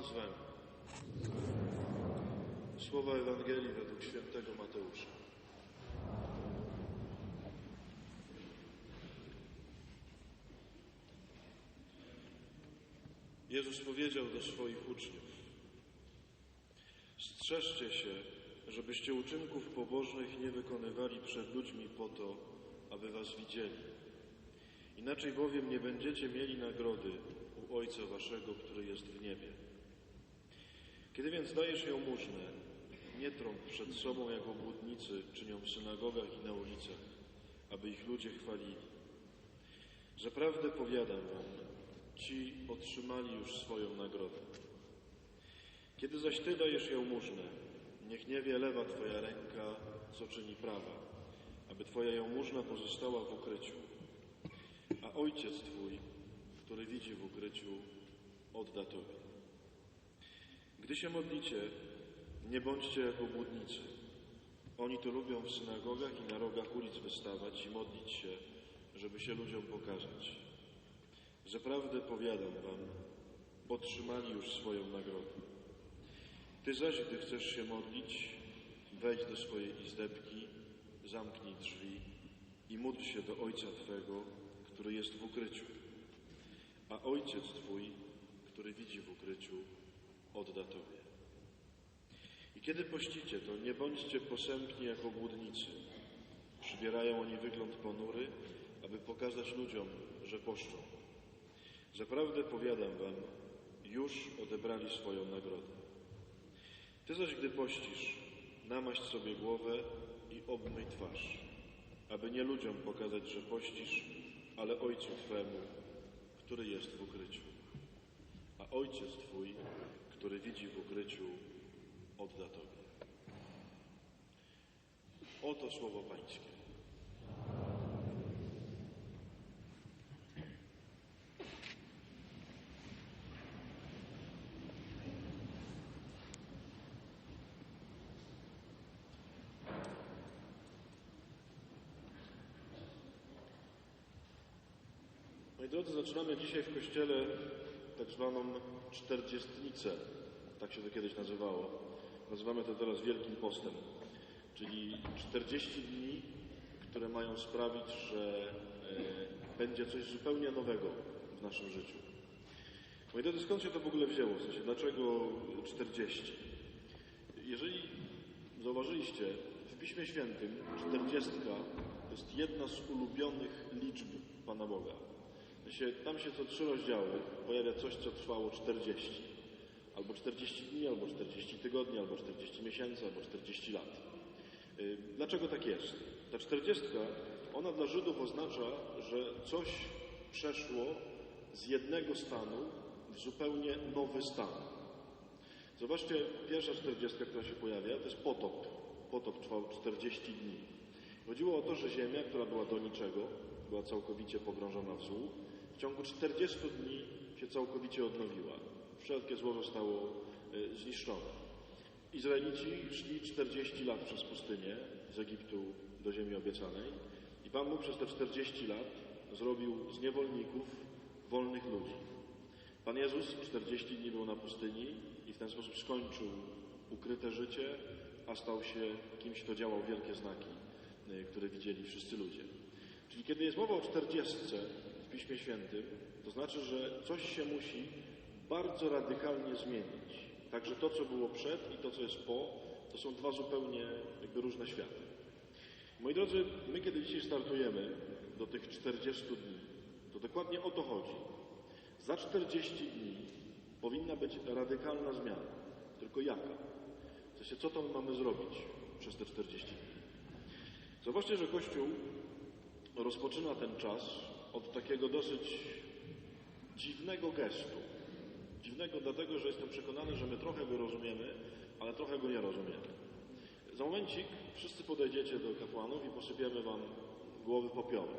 Pan z Wami. Słowa Ewangelii według świętego Mateusza. Jezus powiedział do swoich uczniów: Strzeżcie się, żebyście uczynków pobożnych nie wykonywali przed ludźmi po to, aby was widzieli. Inaczej bowiem nie będziecie mieli nagrody u Ojca Waszego, który jest w niebie. Kiedy więc dajesz jałmużnę, nie trąb przed sobą jak obłudnicy czynią w synagogach i na ulicach, aby ich ludzie chwalili. Zaprawdę powiadam wam, ci otrzymali już swoją nagrodę. Kiedy zaś Ty dajesz jałmużnę, niech nie wie lewa Twoja ręka, co czyni prawa, aby Twoja jałmużna pozostała w ukryciu. A Ojciec Twój, który widzi w ukryciu, odda Tobie. Gdy się modlicie, nie bądźcie jak obłudnicy. Oni to lubią w synagogach i na rogach ulic wystawać i modlić się, żeby się ludziom pokazać. Zaprawdę powiadam wam, otrzymali już swoją nagrodę. Ty zaś, gdy chcesz się modlić, wejdź do swojej izdebki, zamknij drzwi i módl się do Ojca Twego, który jest w ukryciu. A Ojciec Twój, który widzi w ukryciu, odda Tobie. I kiedy pościcie, to nie bądźcie posępni jak obłudnicy. Przybierają oni wygląd ponury, aby pokazać ludziom, że poszczą. Zaprawdę powiadam wam, już odebrali swoją nagrodę. Ty zaś, gdy pościsz, namaść sobie głowę i obmyj twarz, aby nie ludziom pokazać, że pościsz, ale Ojcu Twemu, który jest w ukryciu. A Ojciec Twój, który widzi w ukryciu, odda Tobie. Oto słowo Pańskie. Drodzy, zaczynamy dzisiaj w Kościele tak zwaną czterdziestnicę, tak się to kiedyś nazywało. Nazywamy to teraz Wielkim Postem, czyli 40 dni, które mają sprawić, że e, będzie coś zupełnie nowego w naszym życiu. Moi drodzy, skąd się to w ogóle wzięło? W sensie, dlaczego 40? Jeżeli zauważyliście, w Piśmie Świętym 40 to jest jedna z ulubionych liczb Pana Boga. Się, tam się co trzy rozdziały pojawia coś, co trwało 40. Albo 40 dni, albo 40 tygodni, albo 40 miesięcy, albo 40 lat. Y, dlaczego tak jest? Ta 40, ona dla Żydów oznacza, że coś przeszło z jednego stanu w zupełnie nowy stan. Zobaczcie, pierwsza 40, która się pojawia, to jest potop. Potop trwał 40 dni. Chodziło o to, że ziemia, która była do niczego, była całkowicie pogrążona w złu, ciągu 40 dni się całkowicie odnowiła. Wszelkie zło zostało e, zniszczone. Izraelici szli 40 lat przez pustynię z Egiptu do ziemi obiecanej i Pan Bóg przez te 40 lat zrobił z niewolników wolnych ludzi. Pan Jezus 40 dni był na pustyni i w ten sposób skończył ukryte życie, a stał się kimś, kto działał wielkie znaki, e, które widzieli wszyscy ludzie. Czyli kiedy jest mowa o 40 w Piśmie Świętym, to znaczy, że coś się musi bardzo radykalnie zmienić. Także to, co było przed i to, co jest po, to są dwa zupełnie jakby różne światy. Moi drodzy, my kiedy dzisiaj startujemy do tych 40 dni, to dokładnie o to chodzi. Za 40 dni powinna być radykalna zmiana. Tylko jaka? W sensie, co to mamy zrobić przez te 40 dni? Zobaczcie, że Kościół rozpoczyna ten czas od takiego dosyć dziwnego gestu. Dziwnego dlatego, że jestem przekonany, że my trochę go rozumiemy, ale trochę go nie rozumiemy. Za momencik wszyscy podejdziecie do kapłanów i posypiemy wam głowy popiołem.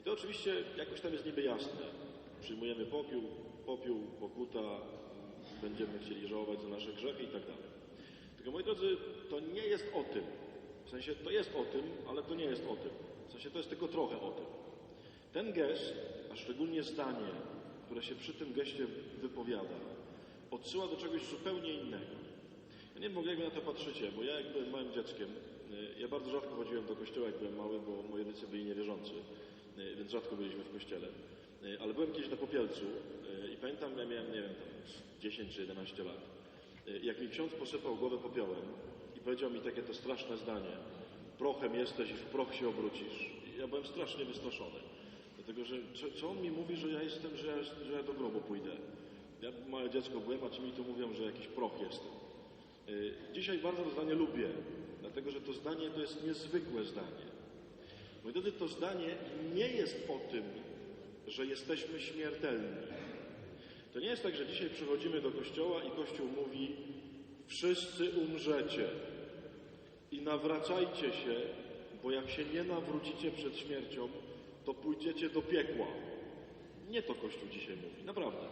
I to oczywiście jakoś tam jest niby jasne. Przyjmujemy popiół, popiół, pokuta, będziemy chcieli żałować za nasze grzechy i tak dalej. Tylko moi drodzy, to nie jest o tym. W sensie to jest o tym, ale to nie jest o tym. W sensie to jest tylko trochę o tym. Ten gest, a szczególnie zdanie, które się przy tym geście wypowiada, odsyła do czegoś zupełnie innego. Ja nie wiem, jak na to patrzycie, bo ja jak byłem małym dzieckiem, y, ja bardzo rzadko chodziłem do kościoła, jak byłem mały, bo moi rodzice byli niewierzący, y, więc rzadko byliśmy w kościele. Y, Ale byłem kiedyś na Popielcu i pamiętam, ja miałem, nie wiem, tam 10 czy 11 lat, jak mi ksiądz posypał głowę popiołem i powiedział mi takie to straszne zdanie, prochem jesteś i w proch się obrócisz. Ja byłem strasznie wystraszony. Dlatego, że co, co on mi mówi, że ja jestem, że ja, że ja do grobu pójdę. Ja małe dziecko byłem, a ci mi tu mówią, że jakiś proch jestem. Y, Dzisiaj bardzo to zdanie lubię, dlatego że to zdanie to jest niezwykłe zdanie. Moi drodzy, to zdanie nie jest o tym, że jesteśmy śmiertelni. To nie jest tak, że dzisiaj przychodzimy do kościoła i kościół mówi wszyscy umrzecie i nawracajcie się, bo jak się nie nawrócicie przed śmiercią, to pójdziecie do piekła. Nie to Kościół dzisiaj mówi, naprawdę.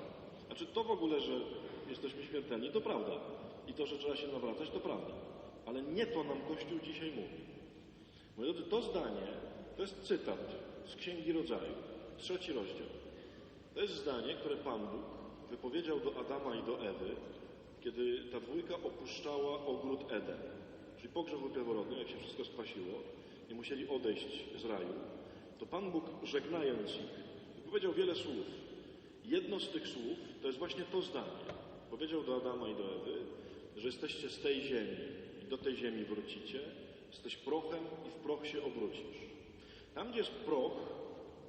Znaczy to w ogóle, że jesteśmy śmiertelni, to prawda. I to, że trzeba się nawracać, to prawda. Ale nie to nam Kościół dzisiaj mówi. Moi drodzy, to zdanie to jest cytat z Księgi Rodzaju, trzeci rozdział. To jest zdanie, które Pan Bóg wypowiedział do Adama i do Ewy, kiedy ta dwójka opuszczała ogród Eden. Czyli po grzechu pierworodnym, jak się wszystko spasiło i musieli odejść z raju, to Pan Bóg, żegnając ich, wypowiedział wiele słów. Jedno z tych słów to jest właśnie to zdanie. Powiedział do Adama i do Ewy, że jesteście z tej ziemi i do tej ziemi wrócicie, jesteś prochem i w proch się obrócisz. Tam, gdzie jest proch,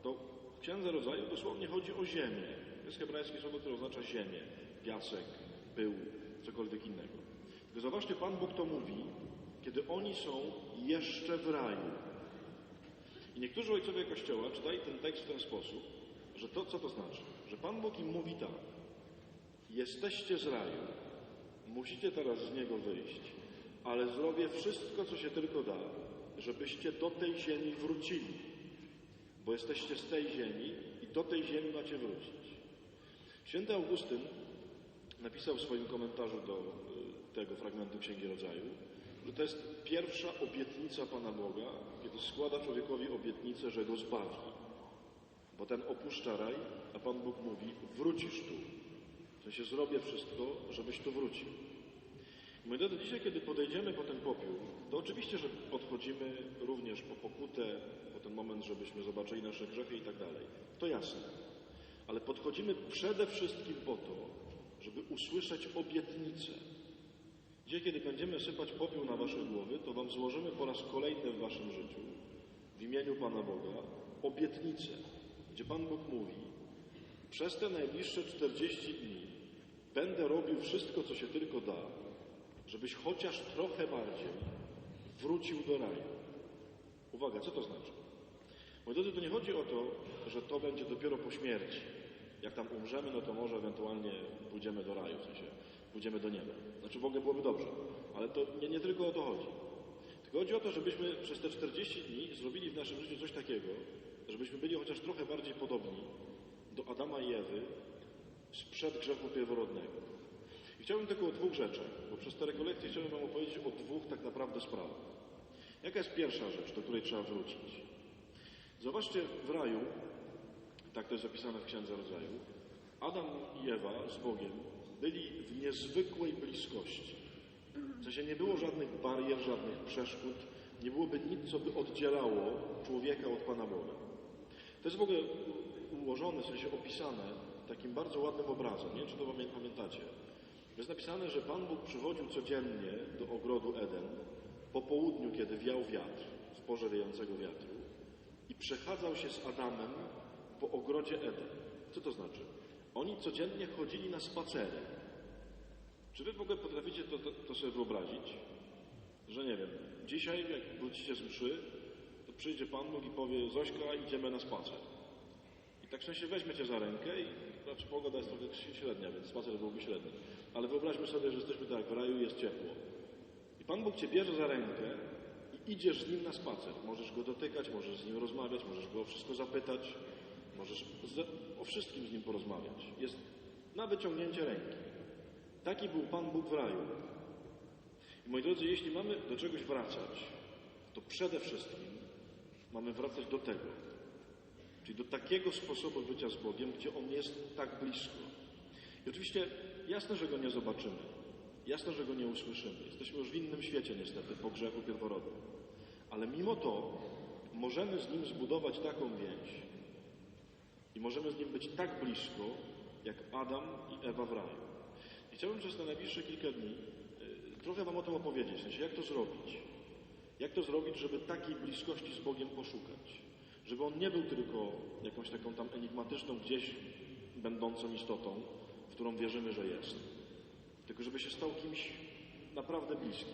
to w Księdze Rodzaju dosłownie chodzi o ziemię. To jest hebrajskie słowo, które oznacza ziemię, piasek, pył, cokolwiek innego. Tylko zobaczcie, Pan Bóg to mówi, kiedy oni są jeszcze w raju. I niektórzy ojcowie Kościoła czytali ten tekst w ten sposób, że to, co to znaczy? Że Pan Bóg im mówi tak. Jesteście z raju, musicie teraz z niego wyjść, ale zrobię wszystko, co się tylko da, żebyście do tej ziemi wrócili, bo jesteście z tej ziemi i do tej ziemi macie wrócić. Święty Augustyn napisał w swoim komentarzu do y, tego fragmentu Księgi Rodzaju, że to jest pierwsza obietnica Pana Boga, kiedy składa człowiekowi obietnicę, że go zbawi. Bo ten opuszcza raj, a Pan Bóg mówi, wrócisz tu. W sensie zrobię wszystko, żebyś tu wrócił. I moi drodzy, dzisiaj, kiedy podejdziemy po ten popiół, to oczywiście, że podchodzimy również po pokutę, po ten moment, żebyśmy zobaczyli nasze grzechy i tak dalej. To jasne. Ale podchodzimy przede wszystkim po to, żeby usłyszeć obietnicę. Dzisiaj, kiedy będziemy sypać popiół na wasze głowy, to wam złożymy po raz kolejny w waszym życiu, w imieniu Pana Boga, obietnicę, gdzie Pan Bóg mówi, przez te najbliższe 40 dni będę robił wszystko, co się tylko da, żebyś chociaż trochę bardziej wrócił do raju. Uwaga, co to znaczy? Moi drodzy, to nie chodzi o to, że to będzie dopiero po śmierci. Jak tam umrzemy, no to może ewentualnie pójdziemy do raju, w sensie pójdziemy do nieba. Znaczy w ogóle byłoby dobrze, ale to nie, nie tylko o to chodzi. Tylko chodzi o to, żebyśmy przez te 40 dni zrobili w naszym życiu coś takiego, żebyśmy byli chociaż trochę bardziej podobni do Adama i Ewy sprzed grzechu pierworodnego. I chciałbym tylko o dwóch rzeczach, bo przez te rekolekcje chciałbym Wam opowiedzieć o dwóch tak naprawdę sprawach. Jaka jest pierwsza rzecz, do której trzeba wrócić? Zobaczcie, w raju, tak to jest zapisane w Księdze Rodzaju, Adam i Ewa z Bogiem byli w niezwykłej bliskości. W sensie nie było żadnych barier, żadnych przeszkód, nie byłoby nic, co by oddzielało człowieka od Pana Boga. To jest w ogóle ułożone, w sensie opisane takim bardzo ładnym obrazem. Nie wiem, czy to pamiętacie. Jest napisane, że Pan Bóg przychodził codziennie do ogrodu Eden po południu, kiedy wiał wiatr, w porze wiejącego wiatru i przechadzał się z Adamem po ogrodzie Eden. Co to znaczy? Oni codziennie chodzili na spacery. Czy wy w ogóle potraficie to, to, to sobie wyobrazić? Że nie wiem, dzisiaj jak wrócicie z mszy, to przyjdzie Pan Bóg i powie Zośka, idziemy na spacer. I tak szczęście weźmie cię za rękę i znaczy pogoda jest trochę średnia, więc spacer byłby średni. Ale wyobraźmy sobie, że jesteśmy tak, w raju jest ciepło. I Pan Bóg cię bierze za rękę i idziesz z nim na spacer. Możesz go dotykać, możesz z nim rozmawiać, możesz go o wszystko zapytać, możesz z, o wszystkim z nim porozmawiać. Jest na wyciągnięcie ręki. Taki był Pan Bóg w raju. I moi drodzy, jeśli mamy do czegoś wracać, to przede wszystkim mamy wracać do tego. Czyli do takiego sposobu bycia z Bogiem, gdzie On jest tak blisko. I oczywiście jasne, że go nie zobaczymy. Jasne, że go nie usłyszymy. Jesteśmy już w innym świecie niestety po grzechu pierworodnym. Ale mimo to możemy z nim zbudować taką więź i możemy z nim być tak blisko, jak Adam i Ewa w raju. I chciałbym przez te najbliższe kilka dni y, trochę Wam o tym opowiedzieć, w jak to zrobić. Jak to zrobić, żeby takiej bliskości z Bogiem poszukać? Żeby On nie był tylko jakąś taką tam enigmatyczną, gdzieś będącą istotą, w którą wierzymy, że jest. Tylko żeby się stał kimś naprawdę bliskim.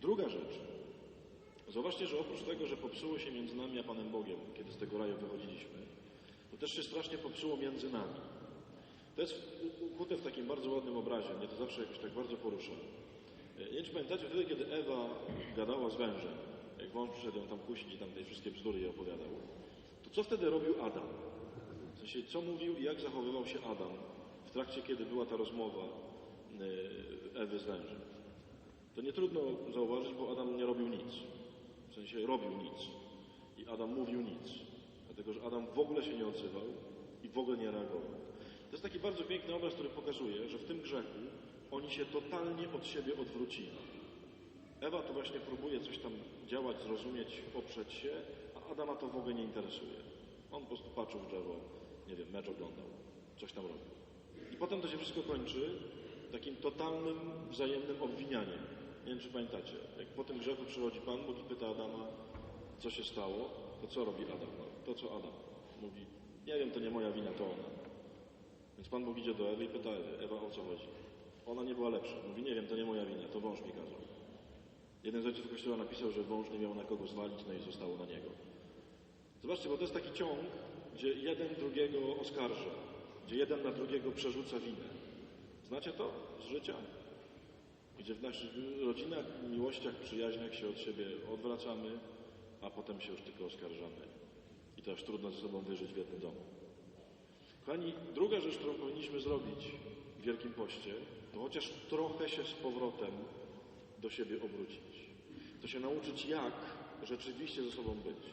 Druga rzecz. Zobaczcie, że oprócz tego, że popsuło się między nami a Panem Bogiem, kiedy z tego raju wychodziliśmy, też się strasznie popsuło między nami. To jest ukute w takim bardzo ładnym obrazie. Mnie to zawsze jakoś tak bardzo porusza. Nie wiem, czy pamiętacie wtedy, kiedy Ewa gadała z wężem, jak wąż przyszedł ją tam kusić i tam te wszystkie bzdury jej opowiadał, to co wtedy robił Adam? W sensie, co mówił i jak zachowywał się Adam w trakcie, kiedy była ta rozmowa y, Ewy z wężem? To nie trudno zauważyć, bo Adam nie robił nic. W sensie robił nic. I Adam mówił nic. Dlatego, że Adam w ogóle się nie odzywał i w ogóle nie reagował. To jest taki bardzo piękny obraz, który pokazuje, że w tym grzechu oni się totalnie od siebie odwrócili. Ewa to właśnie próbuje coś tam działać, zrozumieć, oprzeć się, a Adama to w ogóle nie interesuje. On po prostu patrzył w drzewo, nie wiem, mecz oglądał, coś tam robił. I potem to się wszystko kończy takim totalnym, wzajemnym obwinianiem. Nie wiem, czy pamiętacie. Jak po tym grzechu przychodzi Pan Bóg i pyta Adama, co się stało, to co robi Adam? To, co Adam. Mówi, nie wiem, to nie moja wina, to ona. Więc Pan Bóg idzie do Ewy i pyta Ewy, Ewa, o co chodzi? Ona nie była lepsza. Mówi, nie wiem, to nie moja wina, to wąż mi kazał. Jeden z ojców kościoła napisał, że wąż nie miał na kogo zwalić, no i zostało na niego. Zobaczcie, bo to jest taki ciąg, gdzie jeden drugiego oskarża, gdzie jeden na drugiego przerzuca winę. Znacie to z życia? Gdzie w naszych rodzinach, miłościach, przyjaźniach się od siebie odwracamy, a potem się już tylko oskarżamy. I to aż trudno ze sobą wyżyć w jednym domu. Kochani, druga rzecz, którą powinniśmy zrobić w Wielkim Poście, to chociaż trochę się z powrotem do siebie obrócić. To się nauczyć, jak rzeczywiście ze sobą być.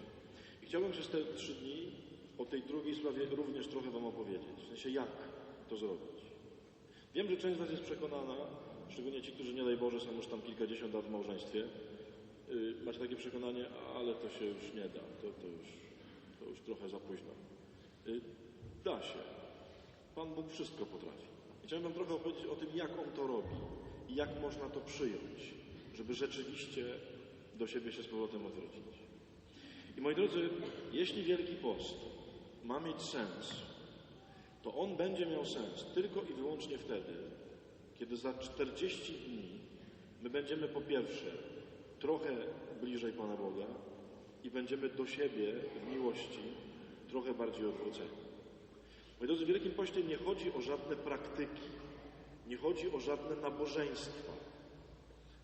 I chciałbym przez te trzy dni o tej drugiej sprawie również trochę Wam opowiedzieć. W sensie, jak to zrobić. Wiem, że część z Was jest przekonana, szczególnie ci, którzy nie daj Boże są już tam kilkadziesiąt lat w małżeństwie, yy, macie takie przekonanie, ale to się już nie da, to, to, już, to już trochę za późno. Yy, da się. Pan Bóg wszystko potrafi. Chciałem Wam trochę opowiedzieć o tym, jak On to robi i jak można to przyjąć, żeby rzeczywiście do siebie się z powrotem odwrócić. I moi drodzy, jeśli Wielki Post ma mieć sens, to on będzie miał sens tylko i wyłącznie wtedy, kiedy za 40 dni my będziemy po pierwsze trochę bliżej Pana Boga i będziemy do siebie w miłości trochę bardziej odwróceni. Moi drodzy, w Wielkim Poście nie chodzi o żadne praktyki, nie chodzi o żadne nabożeństwa.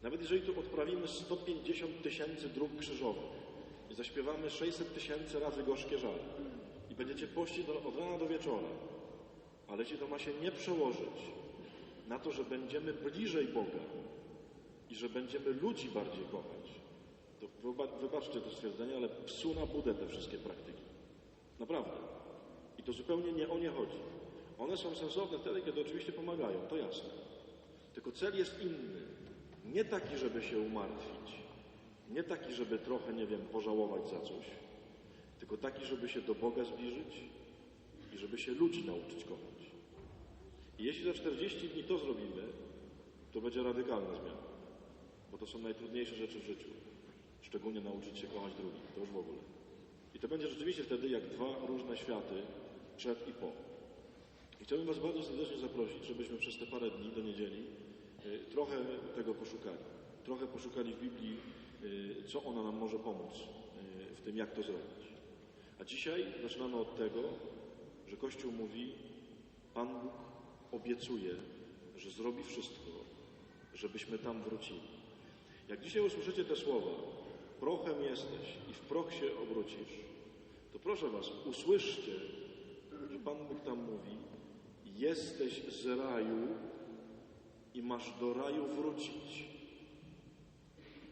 Nawet jeżeli tu odprawimy 150 tysięcy dróg krzyżowych i zaśpiewamy 600 tysięcy razy gorzkie żale i będziecie pościć od rana do wieczora, ale jeśli to ma się nie przełożyć na to, że będziemy bliżej Boga i że będziemy ludzi bardziej kochać, to wybaczcie to stwierdzenie, ale psu na budę te wszystkie praktyki. Naprawdę. I to zupełnie nie o nie chodzi. One są sensowne wtedy, kiedy oczywiście pomagają, to jasne. Tylko cel jest inny. Nie taki, żeby się umartwić, nie taki, żeby trochę, nie wiem, pożałować za coś, tylko taki, żeby się do Boga zbliżyć i żeby się ludzi nauczyć kochać. I jeśli za 40 dni to zrobimy, to będzie radykalna zmiana, bo to są najtrudniejsze rzeczy w życiu. Szczególnie nauczyć się kochać drugich, to już w ogóle. I to będzie rzeczywiście wtedy jak dwa różne światy, przed i po. I chciałbym Was bardzo serdecznie zaprosić, żebyśmy przez te parę dni do niedzieli y, trochę tego poszukali. Trochę poszukali w Biblii, y, co ona nam może pomóc y, w tym, jak to zrobić. A dzisiaj zaczynamy od tego, że Kościół mówi, Pan Bóg obiecuje, że zrobi wszystko, żebyśmy tam wrócili. Jak dzisiaj usłyszycie te słowa, prochem jesteś i w proch się obrócisz, to proszę Was, usłyszcie, że Pan Bóg tam mówi, jesteś z raju i masz do raju wrócić.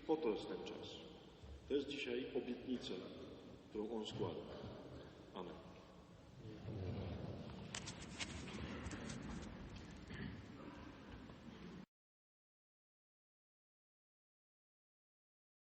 Po to jest ten czas. To jest dzisiaj obietnica, którą On składa.